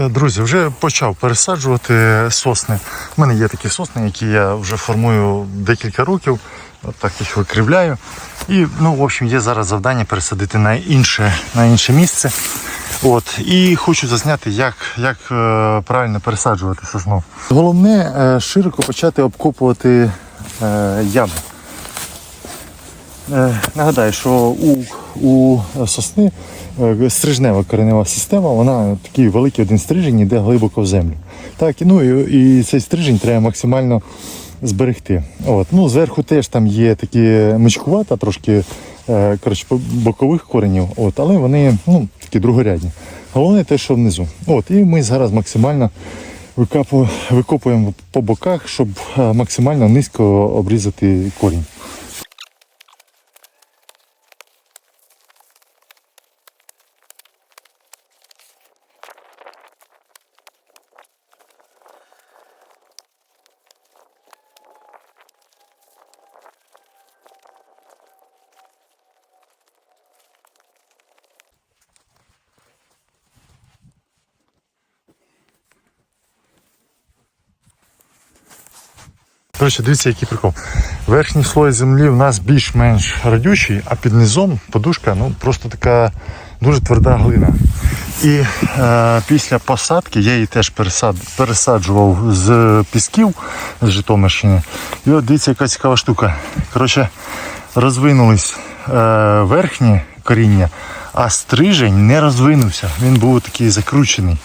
Е, Друзі, вже почав пересаджувати сосни. У мене є такі сосни, які я вже формую декілька років. Так їх викривляю. І ну, в общем, є зараз завдання пересадити на інше, на інше місце. От. І хочу зазняти, як, як е, правильно пересаджувати сосну. Головне е, широко почати обкопувати. Е, Нагадаю, що у, у сосни е, стрижнева коренева система, вона такий великий один стрижень йде глибоко в землю. Так, ну, і, і цей стрижень треба максимально зберегти. От. Ну, зверху теж там є такі мичкувата, трошки е, коротше, бокових коренів, от, але вони ну, такі другорядні. Головне те, що внизу. От, і ми зараз максимально викопуємо по боках, щоб е, максимально низько обрізати корінь. Коротше, дивіться, який прикол. Верхній слой землі у нас більш-менш радючий, а під низом подушка ну, просто така дуже тверда глина. І е, після посадки я її теж пересад, пересаджував з пісків з Житомирщини. І от дивіться, яка цікава штука. Коротше, розвинулись е, верхні коріння, а стрижень не розвинувся. Він був такий закручений.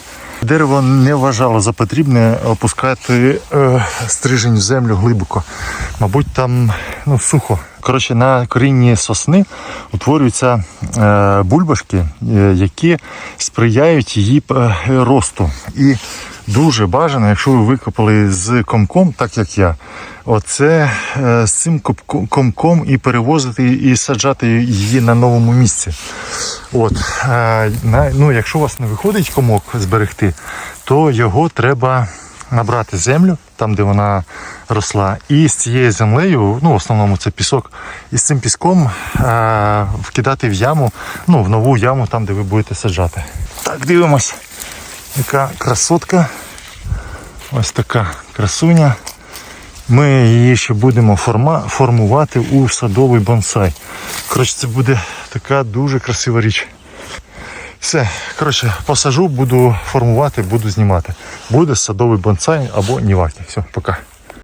Дерево не вважало за потрібне опускати е, стрижень в землю глибоко. Мабуть, там ну, сухо. Коротше, на корінні сосни утворюються е, бульбашки, е, які сприяють її е, росту. І дуже бажано, якщо ви викопали з комком, так як я, оце е, з цим комком і перевозити і саджати її на новому місці. От, е, ну, якщо у вас не виходить комок зберегти, то його треба набрати землю, там де вона росла, і з цією землею, ну в основному це пісок, і з цим піском е, вкидати в яму, ну в нову яму, там де ви будете саджати. Так, дивимось, яка красотка. Ось така красуня. Ми її ще будемо форма, формувати у садовий бонсай. Коротше, це буде така дуже красива річ. Все, коротше, посажу, буду формувати, буду знімати. Буде садовий бонсай або ніваки. Все, пока.